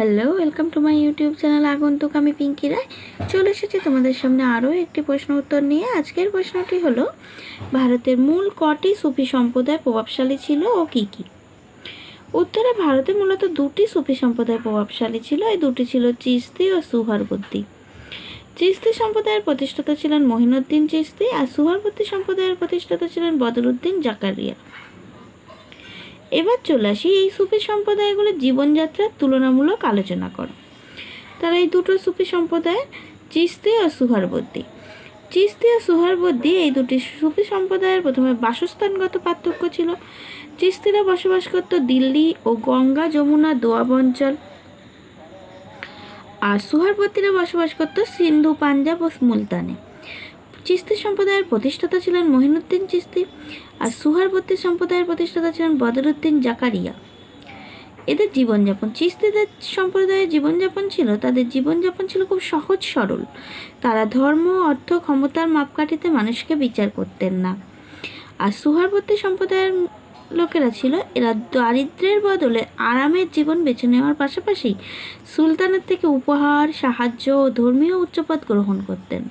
Hello welcome to my YouTube channel আগন্তুক আমি পিঙ্কি রায় চলে এসেছি তোমাদের সামনে আরও একটি প্রশ্ন উত্তর নিয়ে। আজকের প্রশ্নটি হলো, ভারতের মূল কটি সুফি সম্প্রদায় প্রভাবশালী ছিল ও কী কী? উত্তরে ভারতে মূলত দুটি সুফি সম্প্রদায় প্রভাবশালী ছিল। এই দুটি ছিল চিস্তি ও সুহারবর্দী চিস্তি সম্প্রদায়ের প্রতিষ্ঠাতা ছিলেন মহিনুদ্দিন চিস্তি আর সুহারবর্দী সম্প্রদায়ের প্রতিষ্ঠাতা ছিলেন বদরুদ্দিন জাকারিয়া। এবার চলে আসি এই সুফি সম্প্রদায়গুলোর জীবনযাত্রার তুলনামূলক আলোচনা করো। তারা এই দুটো সুফি সম্প্রদায়, চিস্তি ও সুহারবর্দী। চিস্তি ও সুহারবর্দী, এই দুটি সুফি সম্প্রদায়ের প্রথমে বাসস্থানগত পার্থক্য ছিল। চিস্তিরা বসবাস করত দিল্লি ও গঙ্গা যমুনা দোয়াব অঞ্চল। আর সুহারবর্তীরা বসবাস করত সিন্ধু, পাঞ্জাব ও মুলতানে। চিস্তি সম্প্রদায়ের প্রতিষ্ঠাতা ছিলেন মহিনুদ্দিন চিস্তি আর সুহারবর্তী সম্প্রদায়ের প্রতিষ্ঠাতা ছিলেন বদরুদ্দিন জাকারিয়া। এদের জীবনযাপন, চিস্তিদের সম্প্রদায়ের জীবনযাপন ছিল, তাদের জীবনযাপন ছিল খুব সহজ সরল। তারা ধর্ম, অর্থ, ক্ষমতার মাপকাঠিতে মানুষকে বিচার করতেন না। আর সুহারবর্তী সম্প্রদায়ের লোকেরা ছিল, এরা দারিদ্র্যের বদলে আরামের জীবন বেছে নেওয়ার পাশাপাশি সুলতানের থেকে উপহার, সাহায্য ও ধর্মীয় উচ্চপদ গ্রহণ করতেন।